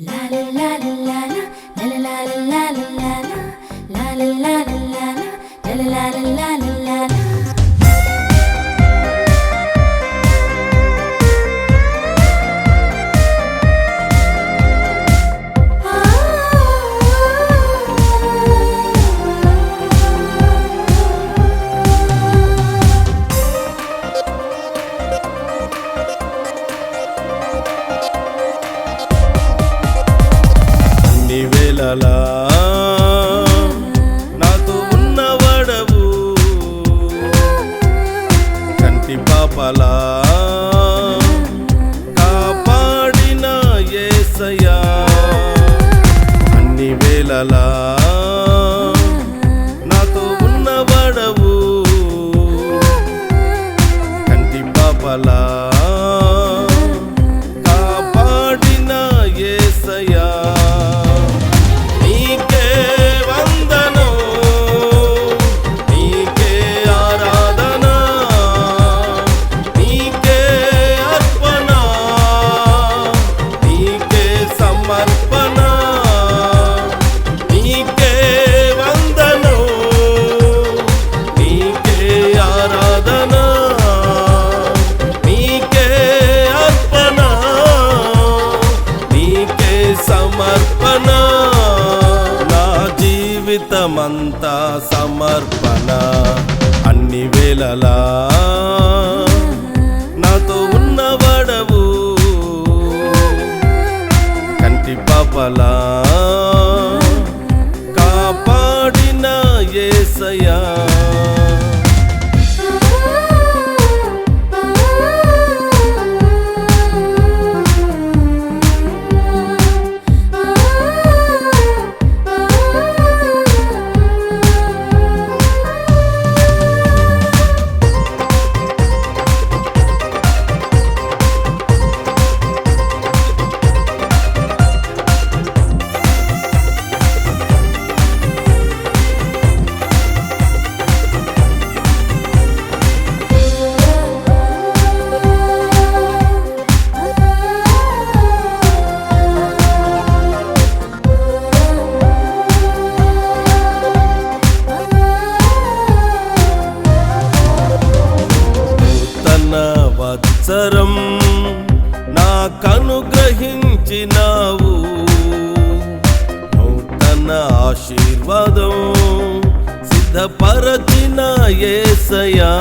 La la la la. కాపలా. కాపాడిన ఏసయా అన్ని వేళలా జీవితమంతా సమర్పణ. అన్ని వేళలా వత్సరం నాకనుగ్రహించినావు. నూతన ఆశీర్వాదం సిద్ధపరచిన ఏసయా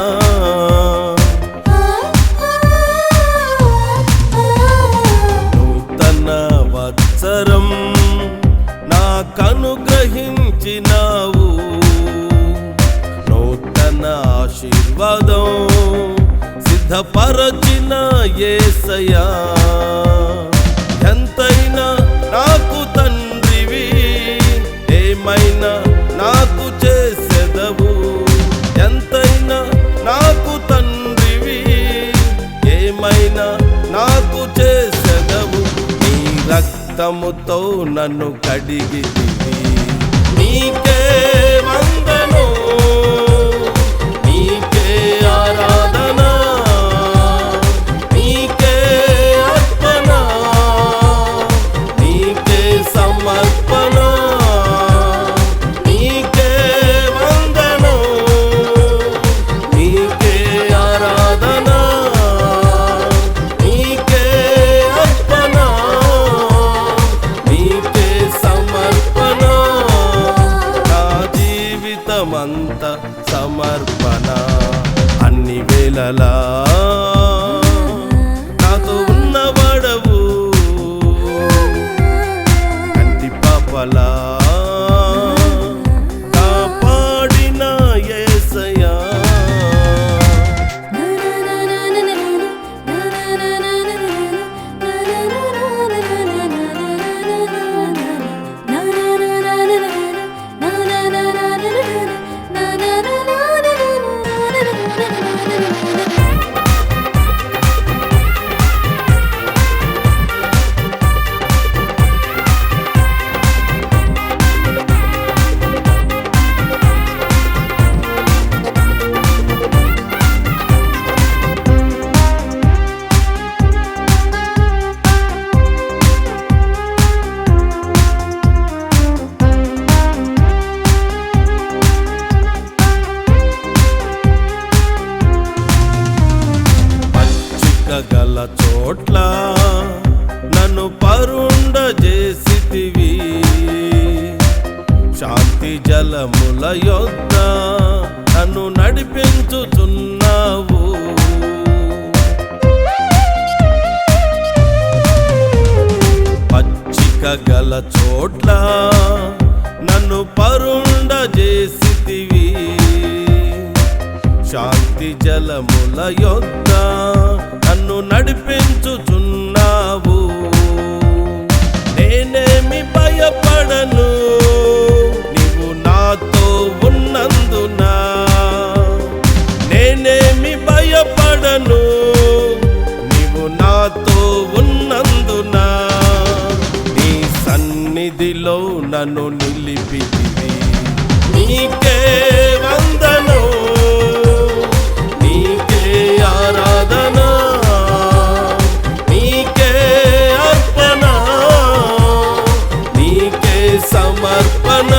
నూతన వత్సరం నాకనుగ్రహించినావు. నూతన ఆశీర్వాదం సిద్ధపరచిన ఏసయా ఎంతైనా నాకు తండ్రివి ఏమైనా నాకు చేసెదవు? ఎంతైనా నాకు తండ్రివి ఏమైనా నాకు చేసెదవు? నీ రక్తముతో నన్ను కడిగి నీకే వందను love. శాంతి జలముల యొద్ద నన్ను నడిపించుచున్నావు. పచ్చిక గల చోట్ల నన్ను పరుండ చేసితివి శాంతి జలముల యొద్ద నన్ను నడిపించుచున్నావు. నేనేమి భయపడను? ఉన్నందున నీ సన్నిధిలో నన్ను నిలిపితివి. నీకే వందను నీకే ఆరాధన నీకే అర్పణ నీకే సమర్పణ.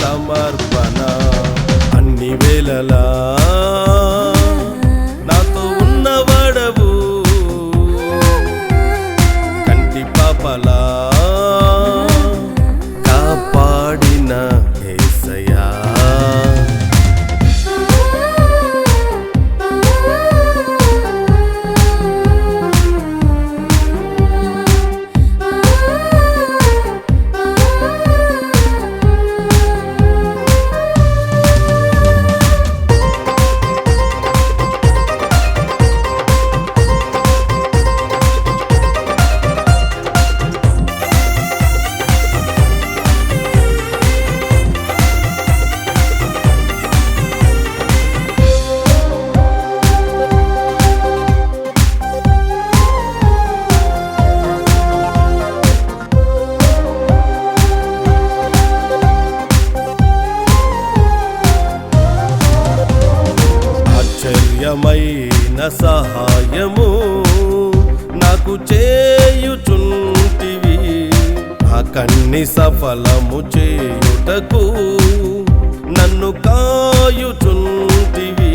సమర్పణ అన్ని వేళలా. ఆశ్చర్యమైన సహాయము నాకు చేయుచుంటివి. ఆ కన్ని సఫలము చేయుటకు నన్ను కాయుచుంటివి.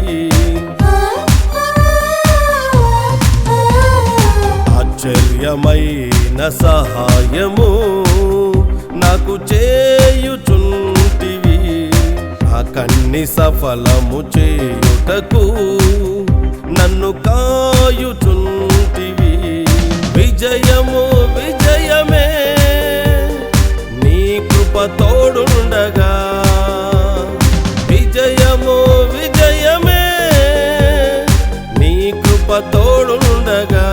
ఆశ్చర్యమైన సహాయము కన్ని సఫలము చేయుటకు నన్ను కాయుచుంటివి. విజయము విజయమే నీ కృప తోడుండగా. విజయము విజయమే నీ కృప తోడుండగా.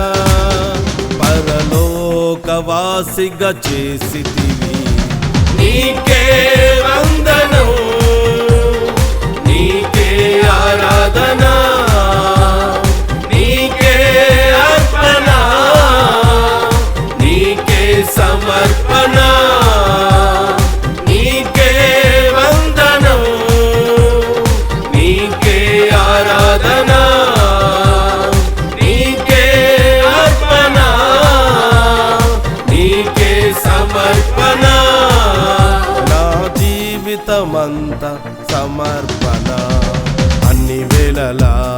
పరలోకవాసిగా చేసితివి. నీకే సమర్పణ. అన్ని వేళలా